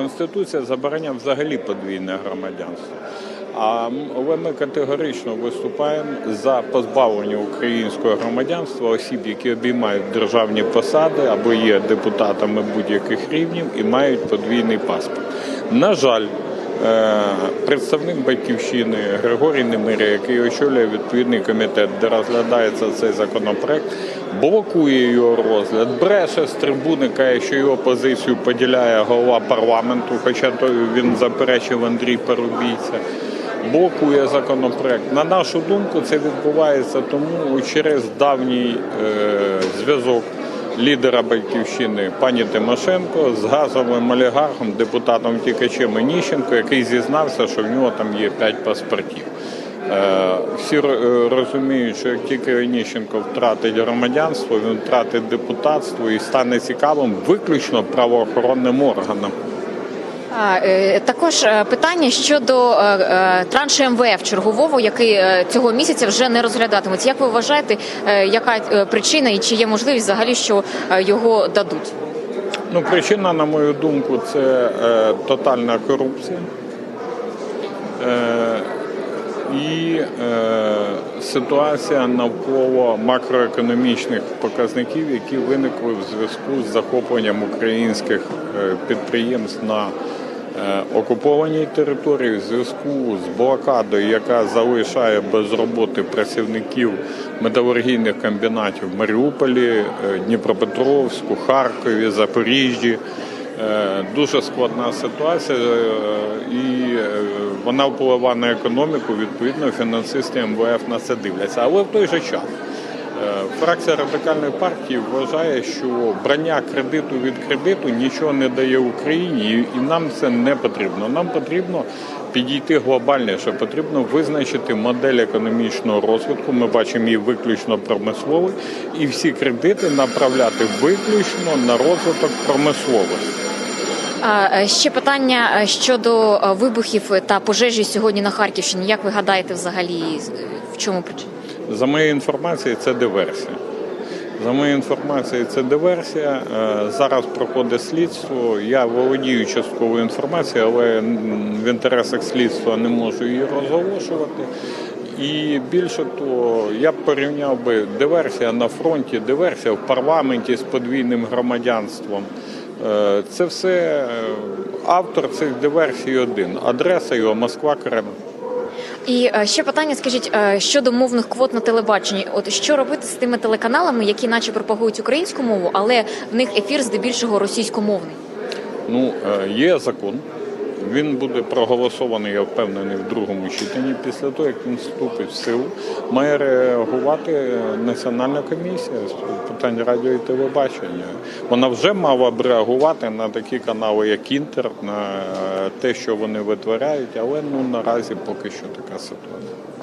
Конституція забороняє взагалі подвійне громадянство. Але ми категорично виступаємо за позбавлення українського громадянства осіб, які обіймають державні посади або є депутатами будь-яких рівнів і мають подвійний паспорт. На жаль, е, представник батьківщини Григорій Немиря, який очолює відповідний комітет, де розглядається цей законопроект, блокує його розгляд, бреше з трибуни, каже, що його позицію поділяє голова парламенту, хоча то він заперечив Андрій Парубійця. Блокує законопроект. На нашу думку, це відбувається тому через давній е, зв'язок лідера батьківщини пані Тимошенко з газовим олігархом, депутатом Тікачем Ініщенко, який зізнався, що в нього там є п'ять паспортів. Е, Всі е, розуміють, що як тільки Оніщенко втратить громадянство, він втратить депутатство і стане цікавим виключно правоохоронним органам. Е, Також питання щодо траншу МВФ чергового, який цього місяця вже не розглядатиметься. Як ви вважаєте, яка причина і чи є можливість взагалі, що його дадуть? Ну, причина, на мою думку, це тотальна корупція. Е, і е, ситуація навколо макроекономічних показників, які виникли в зв'язку з захопленням українських е, підприємств на е, окупованій території, в зв'язку з блокадою, яка залишає без роботи працівників металургійних комбінатів в Маріуполі, е, Дніпропетровську, Харкові, Запоріжжі. Е, Дуже складна ситуація, е, і е, вона впливає на економіку. Відповідно, фінансисти МВФ на це дивляться. Але в той же час фракція радикальної партії вважає, що брання кредиту від кредиту нічого не дає Україні, і- нам це не потрібно. Нам потрібно підійти глобальніше. Потрібно визначити модель економічного розвитку. Ми бачимо її виключно промисловий, і всі кредити направляти виключно на розвиток промисловості. Е, Ще питання е, щодо е, вибухів та пожежі сьогодні на Харківщині. Як ви гадаєте, взагалі е, в чому причина? За моєю інформацією, це диверсія. За моєю інформацією, це диверсія. Е, Зараз проходить слідство. Я володію частковою інформацією, але в інтересах слідства не можу її розголошувати. І більше того, я б порівняв би диверсія на фронті, диверсія в парламенті з подвійним громадянством. Е, Це все е, автор цих диверсій один. Адреса його Москва Кремль. І е, ще питання, скажіть, е, щодо мовних квот на телебаченні. От що робити з тими телеканалами, які наче пропагують українську мову, але в них ефір здебільшого російськомовний? Ну, е, є закон. Він буде проголосований, я впевнений, в другому читанні. Після того, як він вступить в силу, має реагувати Національна комісія з питань радіо і телебачення. Вона вже мала б реагувати на такі канали, як Інтер, на те, що вони витворяють, але ну наразі поки що така ситуація.